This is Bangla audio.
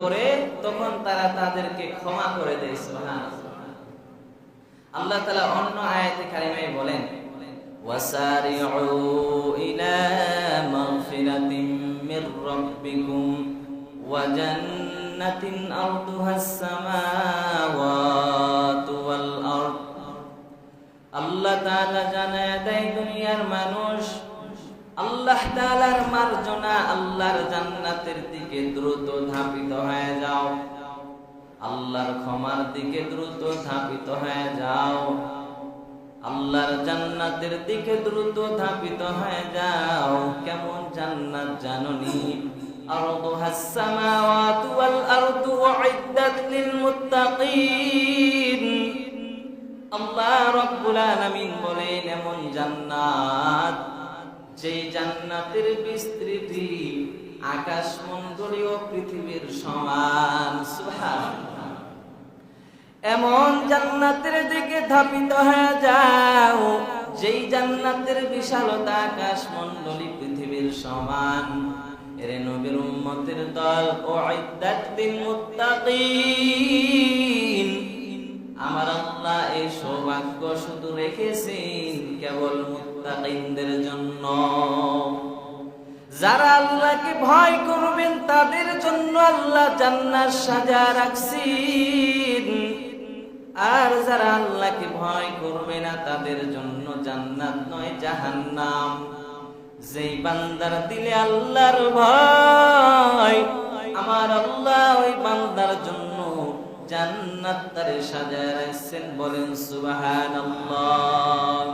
করে তখন তারা তাদেরকে ক্ষমা করে দেয় সুবহান আল্লাহ তাআলা অন্য আয়াতে কারিমায় বলেন, ওয়াসারিউ ইলা মির রাব্বিকুম ওয়া জান্নাতিন আরদুহাস সামাওয়াতু ওয়াল আরদ। আল্লাহ তাআলা জানায় দেয়, দুনিয়ার মানুষ আল্লাহ তালার মার্জনা আল্লাহর জান্নাতের দিকে দ্রুত ধাবিত হয়ে যাও। আল্লাহর ক্ষমার দিকে দ্রুত ধাপিত হয়ে যাও। আল্লাহর জান্নাতের দিকে দ্রুত ধাবিত হয়ে যাও। কেমন জান্নাত জাননি? আরদুহা সামাওয়াতু ওয়াল আরদু উইদ্দাত আল্লাহ রাব্বুল বলেন, এমন জান্নাত যেই জান্নাতের বিস্তৃতি আকাশ মণ্ডলীয় পৃথিবীর সমান এমন জান্নাতের দিকে ধাপিত হয়ে যাও, যেই জান্নাতের বিশালতা আকাশ মন্ডলী পৃথিবীর সমান। এরে নবীর উম্মতের দল, ও আইদাতিল মুত্তাকিন। আমার আল্লাহ এই সৌভাগ্য শুধু রেখেছেন। কেবল মুত্তাকিনদের জন্য। যারা আল্লাহকে ভয় করবেন, তাদের জন্য আল্লাহ জান্নাত সাজা রাখছেন। আর যারা আল্লাহকে ভয় করবে না, তাদের জন্য জান্নাত নয়, জাহান্নাম। যেই বান্দার দিলে আল্লাহর ভয়, আমার আল্লাহ ওই বান্দার জন্য জান্নাত তারে সাজায় রাখছেন। বলেন সুবহানাল্লাহ।